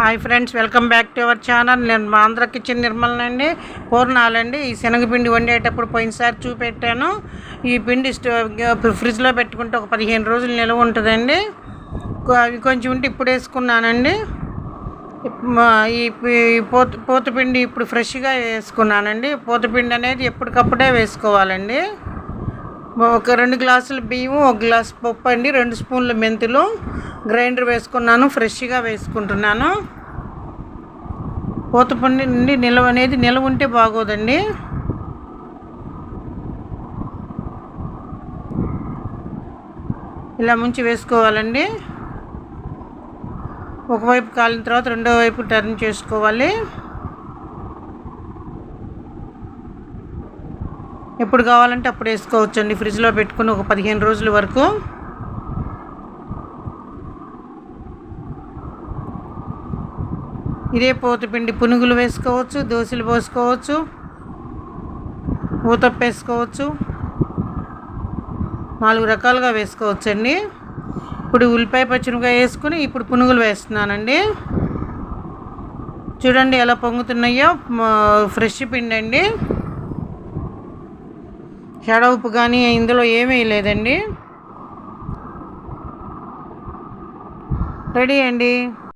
Hi friends welcome back to our channel. నేను మా Andhra kitchen నిర్మలనండి పూర్ణాలండి. ఈ శనగపిండి వండేటప్పుడు పోయినసారి చూపెట్టాను. ఈ పిండి స్టో ఫ్రిడ్జ్లో పెట్టుకుంటే ఒక పదిహేను రోజులు నిల్వ ఉంటుందండి. అవి కొంచెం ఉంటే ఇప్పుడు వేసుకున్నానండి. ఈ పోత పోతపిండి ఇప్పుడు ఫ్రెష్గా వేసుకున్నానండి. పోతపిండి అనేది ఎప్పటికప్పుడే వేసుకోవాలండి. ఒక రెండు గ్లాసులు బియ్యం ఒక గ్లాస్ పప్పు అండి రెండు స్పూన్ల మెంతులు. గ్రైండర్ వేసుకున్నాను ఫ్రెష్గా వేసుకుంటున్నాను. పోతపండి నుండి నిల్వ అనేది నిల్వ ఉంటే బాగోదండి. ఇలా ముంచి వేసుకోవాలండి. ఒకవైపు కాలిన తర్వాత రెండో వైపు టర్న్ చేసుకోవాలి. ఎప్పుడు కావాలంటే అప్పుడు వేసుకోవచ్చండి. ఫ్రిడ్జ్లో పెట్టుకుని ఒక పదిహేను రోజుల వరకు. ఇదే పోతుపిండి పునుగులు వేసుకోవచ్చు దోశలు పోసుకోవచ్చు ఊతప్పేసుకోవచ్చు నాలుగు రకాలుగా వేసుకోవచ్చండి. ఇప్పుడు ఉల్లిపాయ పచ్చిమిరపకాయ వేసుకుని ఇప్పుడు పునుగులు వేస్తున్నానండి. చూడండి ఎలా పొంగుతున్నాయో మా- ఫ్రెష్ పిండి అండి షడ ఉప్పు కానీ ఇందులో ఏమీ లేదండి. రెడీ అండి.